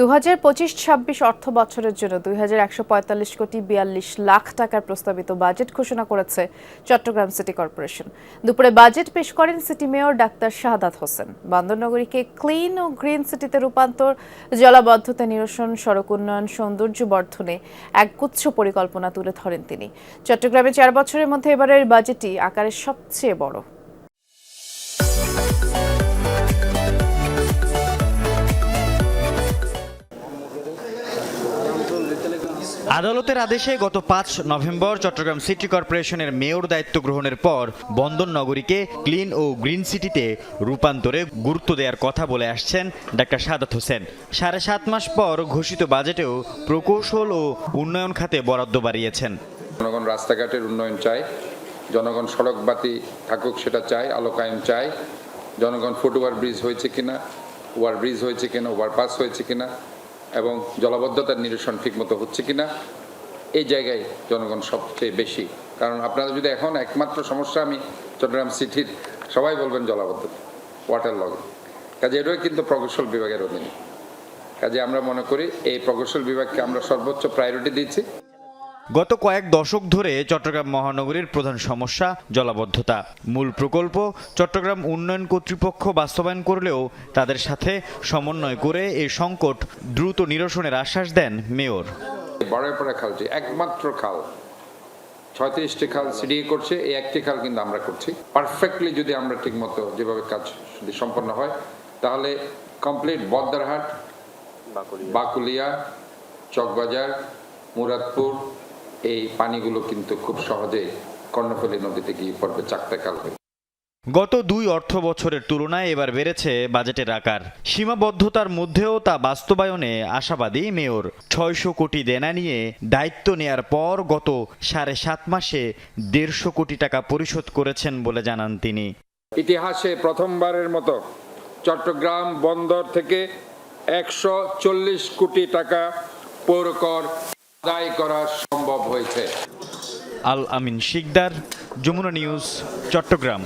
দু হাজার পঁচিশ ছাব্বিশ অর্থ বছরের জন্য দুই হাজার একশো পঁয়তাল্লিশ কোটি বিয়াল্লিশ লাখ টাকার প্রস্তাবিত বাজেট ঘোষণা করেছে চট্টগ্রাম সিটি কর্পোরেশন। দুপুরে বাজেট পেশ করেন city mayor doctor Shahadat Hossain. বান্দরনগরীকে clean ও গ্রিন সিটিতে রূপান্তর, জলাবদ্ধতা নিরসন, সড়ক উন্নয়ন, সৌন্দর্য বর্ধনে একগুচ্ছ পরিকল্পনা তুলে ধরেন তিনি। চট্টগ্রামে চার বছরের মধ্যে এবারের বাজেটই আকারে সবচেয়ে বড়। আদালতের আদেশে গত পাঁচ নভেম্বর চট্টগ্রাম সিটি কর্পোরেশনের মেয়র দায়িত্ব গ্রহণের পর বন্দর নগরীকে ক্লিন ও গ্রিন সিটিতে রূপান্তরে গুরুত্ব দেওয়ার কথা বলে আসছেন ডাক্তার সাদাত হোসেন। সাড়ে সাত মাস পর ঘোষিত বাজেটেও প্রকৌশল ও উন্নয়ন খাতে বরাদ্দ বাড়িয়েছেন। জনগণ রাস্তাঘাটের উন্নয়ন চায়, জনগণ সড়ক বাতি থাকুক সেটা চায়, আলোকায়ন চায়। জনগণ ফুটওভার ব্রিজ হয়েছে কিনা, ওভার ব্রিজ হয়েছে কিনা, ওভারপাস হয়েছে কিনা এবং জলাবদ্ধতার নিরসন ঠিকমতো হচ্ছে কিনা, এই জায়গায় জনগণ সবচেয়ে বেশি। কারণ আপনারা যদি এখন একমাত্র সমস্যা আমি চট্টগ্রাম সিটির, সবাই বলবেন জলাবদ্ধতা ওয়াটার লগিং কাজে এটাই কিন্তু প্রকৌশল বিভাগের অধীনে। কাজে আমরা মনে করি এই প্রকৌশল বিভাগকে আমরা সর্বোচ্চ প্রায়োরিটি দিচ্ছি গত কয়েক দশক ধরে চট্টগ্রাম মহানগরীর প্রধান সমস্যা জলাবদ্ধতা। মূল প্রকল্প চট্টগ্রাম উন্নয়ন কর্তৃপক্ষ বাস্তবায়ন করলেও তাদের সাথে সমন্বয় করে এই সংকট দ্রুত নিরসনের আশ্বাস দেন মেয়র। বড়াইপাড়া খালটি একমাত্র খাল, ছয়ত্রিশটি খাল সিডিএ করছে, এই একটি খাল কিন্তু আমরা করছি। পারফেক্টলি যদি আমরা ঠিকমতো যেভাবে কাজ যদি সম্পন্ন হয়, তাহলে কমপ্লিট বদ্দারহাট বাকুলিয়া, চকবাজার, মুরাদপুর এই পানিগুলো কিন্তু খুব সহজে কর্ণফুলী নদীতে গিয়ে পড়বে চাকতে খাল হয়ে। গত দুই অর্থ বছরের তুলনায় এবার বেড়েছে বাজেটের আকার। সীমাবদ্ধতার মধ্যেও তা বাস্তবায়নে আশাবাদী মেয়র। ছয়শো কোটি দেনা নিয়ে দায়িত্ব নেয়ার পর গত সাড়ে সাত মাসে দেড়শো কোটি টাকা পরিশোধ করেছেন বলে জানান তিনি। ইতিহাসে প্রথমবারের মতো চট্টগ্রাম বন্দর থেকে একশো চল্লিশ কোটি টাকা পৌরকর আদায় করা সম্ভব হয়েছে। আল আমিন শিকদার যমুনা নিউজ চট্টগ্রাম।